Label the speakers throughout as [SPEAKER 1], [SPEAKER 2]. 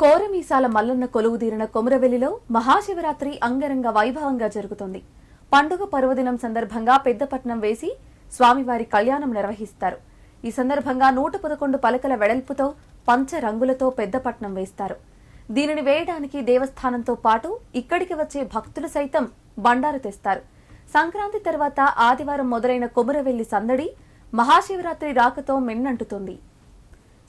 [SPEAKER 1] కోరమీసాల మల్లన్న కొలువుదీరిన కొమురవెల్లిలో మహాశివరాత్రి అంగరంగ వైభవంగా జరుగుతోంది. పండుగ పర్వదినం సందర్భంగా పెద్దపట్నం వేసి స్వామివారి కళ్యాణం నిర్వహిస్తారు. ఈ సందర్భంగా నూట పదకొండు పలకల వెడల్పుతో పంచ రంగులతో పెద్దపట్నం వేస్తారు. దీనిని వేయడానికి దేవస్థానంతో పాటు ఇక్కడికి వచ్చే భక్తులు సైతం బండారు తెస్తారు. సంక్రాంతి తర్వాత ఆదివారం మొదలైన కొమురవెల్లి సందడి మహాశివరాత్రి రాకతో మిన్నంటుతుంది.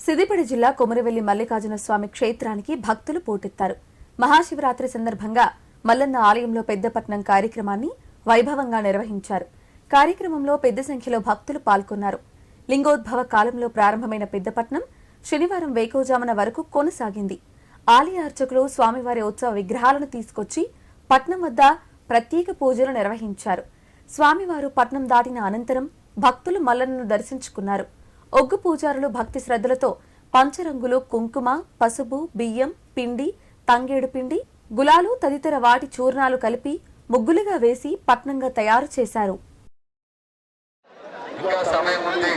[SPEAKER 1] సిద్దిపేట జిల్లా కొమరవెల్లి మల్లికార్జున స్వామి క్షేత్రానికి భక్తులు పోటెత్తారు. మహాశివరాత్రి సందర్భంగా మల్లన్న ఆలయంలో పెద్దపట్నం కార్యక్రమాన్ని వైభవంగా నిర్వహించారు. కార్యక్రమంలో పెద్ద సంఖ్యలో భక్తులు పాల్గొన్నారు. లింగోద్భవ కాలంలో ప్రారంభమైన పెద్దపట్నం శనివారం వేకోజామున వరకు కొనసాగింది. ఆలయ అర్చకులు స్వామివారి ఉత్సవ విగ్రహాలను తీసుకొచ్చి పట్నం వద్ద ప్రత్యేక పూజలు నిర్వహించారు. స్వామివారు పట్నం దాటిన అనంతరం భక్తులు మల్లన్నను దర్శించుకున్నారు. ఒగ్గు పూజారులు భక్తి శ్రద్ధలతో పంచరంగులు కుంకుమ పసుపు బియ్యం పిండి తంగేడు పిండి గులాలు తదితర వాటి చూర్ణాలు కలిపి ముగ్గులుగా వేసి పట్నంగా తయారు చేశారు.
[SPEAKER 2] ఇంకా సమయం ఉంది.